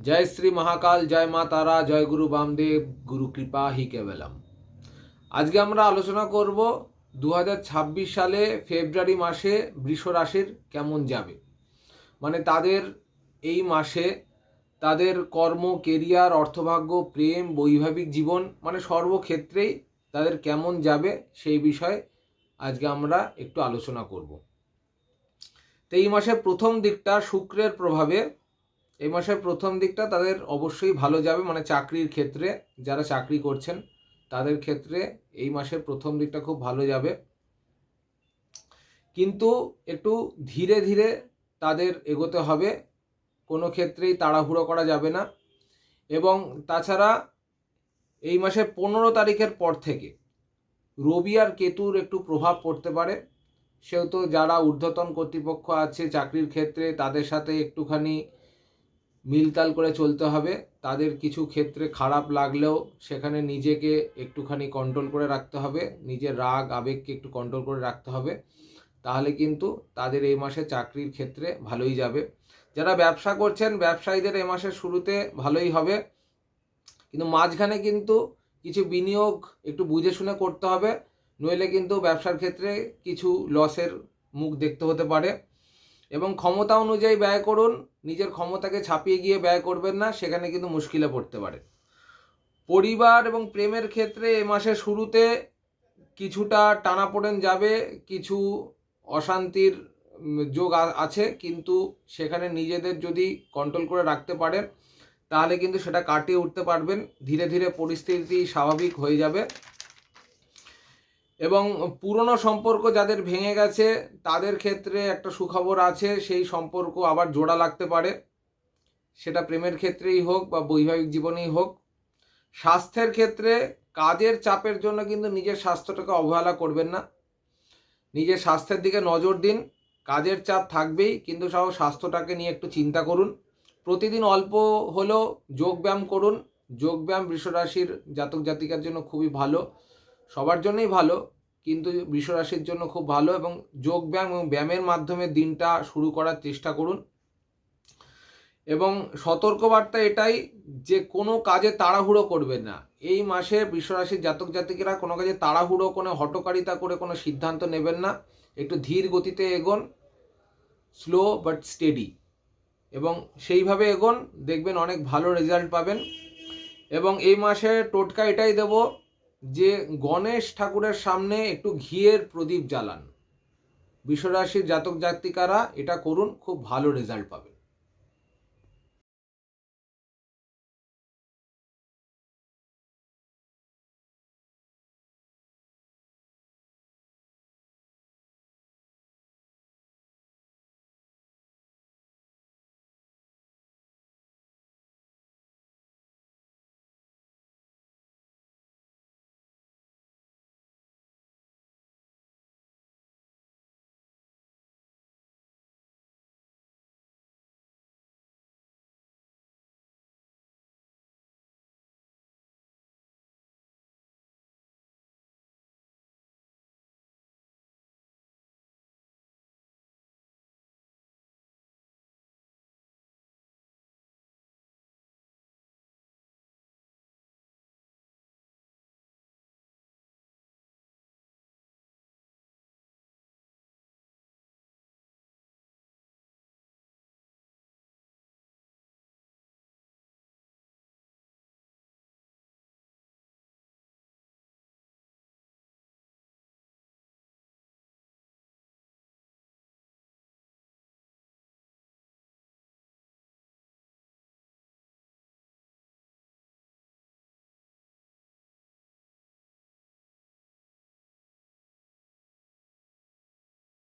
জয় শ্রী মহাকাল জয় মা তারা জয় গুরু বামদেব গুরু কৃপা হি কেবলম আজকে আমরা আলোচনা করব দু হাজার ছাব্বিশ সালে ফেব্রুয়ারি মাসে বৃষ রাশির কেমন যাবে। মানে তাদের এই মাসে তাদের কর্ম কেরিয়ার অর্থভাগ্য, প্রেম, বৈবাহিক জীবন মানে সর্বক্ষেত্রেই তাদের কেমন যাবে সেই বিষয়ে আজকে আমরা একটু আলোচনা করব। তো এই মাসের প্রথম দিকটা শুক্রের প্রভাবে এই মাসের প্রথম দিকটা তাদের অবশ্যই ভালো যাবে মানে চাকরির ক্ষেত্রে যারা চাকরি করছেন, তাদের ক্ষেত্রে এই মাসের প্রথম দিকটা খুব ভালো যাবে। কিন্তু একটু ধীরে ধীরে তাদের এগোতে হবে, কোনো ক্ষেত্রেই তাড়াহুড়ো করা যাবে না। এবং তাছাড়া এই মাসের পনেরো তারিখের পর থেকে রবি আর কেতুর একটু প্রভাব পড়তে পারে। সেহেতু যারা ঊর্ধ্বতন কর্তৃপক্ষ আছে চাকরির ক্ষেত্রে, তাদের সাথে একটুখানি মিলতাল করে চলতে হবে। তাদের কিছু ক্ষেত্রে খারাপ লাগলেও সেখানে নিজেকে একটুখানি কন্ট্রোল করে রাখতে হবে। নিজের রাগ, আবেগকে একটু কন্ট্রোল করে রাখতে হবে। তাহলে কিন্তু তাদের এই মাসে চাকরির ক্ষেত্রে ভালোই যাবে। যারা ব্যবসা করছেন, ব্যবসায়ীদের এই মাসের শুরুতে ভালোই হবে। কিন্তু মাঝখানে কিন্তু কিছু বিনিয়োগ একটু বুঝে শুনে করতে হবে। নইলে কিন্তু ব্যবসার ক্ষেত্রে কিছু লসের মুখ দেখতে হতে পারে। এবং ক্ষমতা অনুযায়ী ব্যয় করুন, নিজের ক্ষমতাকে ছাপিয়ে গিয়ে ব্যয় করবেন না, সেখানে কিন্তু মুশকিলে পড়তে পারে। পরিবার এবং প্রেমের ক্ষেত্রে এ মাসের শুরুতে কিছুটা টানাপোড়েন যাবে, কিছু অশান্তির যোগ আছে, কিন্তু সেখানে নিজেদের যদি কন্ট্রোল করে রাখতে পারেন, তাহলে কিন্তু সেটা কাটিয়ে উঠতে পারবেন। ধীরে ধীরে পরিস্থিতি স্বাভাবিক হয়ে যাবে। এবং পুরনো সম্পর্ক যাদের ভেঙে গেছে, তাদের ক্ষেত্রে একটা সুখবর আছে, সেই সম্পর্ক আবার জোড়া লাগতে পারে। সেটা প্রেমের ক্ষেত্রেই হোক বা বৈবাহিক জীবনেই হোক। স্বাস্থ্যের ক্ষেত্রে কাজের চাপের জন্য কিন্তু নিজের স্বাস্থ্যটাকে অবহেলা করবেন না। নিজের স্বাস্থ্যের দিকে নজর দিন। কাজের চাপ থাকবেই, কিন্তু সব স্বাস্থ্যটাকে নিয়ে একটু চিন্তা করুন। প্রতিদিন অল্প হলেও যোগব্যায়াম করুন। যোগব্যায়াম বৃষরাশির জাতক জাতিকার জন্য খুবই ভালো। সবার জন্যই ভালো। কিন্তু বৃষরাশির জন্য খুব ভালো এবং যোগব্যায়াম এবং ব্যায়ামের মাধ্যমে দিনটা শুরু করার চেষ্টা করুন। এবং সতর্কবার্তা এটাই যে কোনো কাজে তাড়াহুড়ো করবেন না। এই মাসে বৃষরাশির জাতক জাতিকেরা কোনো কাজে তাড়াহুড়ো, কোনো হটকারিতা করে কোনো সিদ্ধান্ত নেবেন না। একটু ধীর গতিতে এগোন, স্লো বাট স্টেডি। এবং সেইভাবে এগোন, দেখবেন অনেক ভালো রেজাল্ট পাবেন। এবং এই মাসে টোটকা এটাই দেব যে গণেশ ঠাকুরের সামনে একটু ঘিয়ের প্রদীপ জ্বালান। বিশ্বরাশির জাতক জাতিকারা এটা করুন, খুব ভালো রেজাল্ট পাবে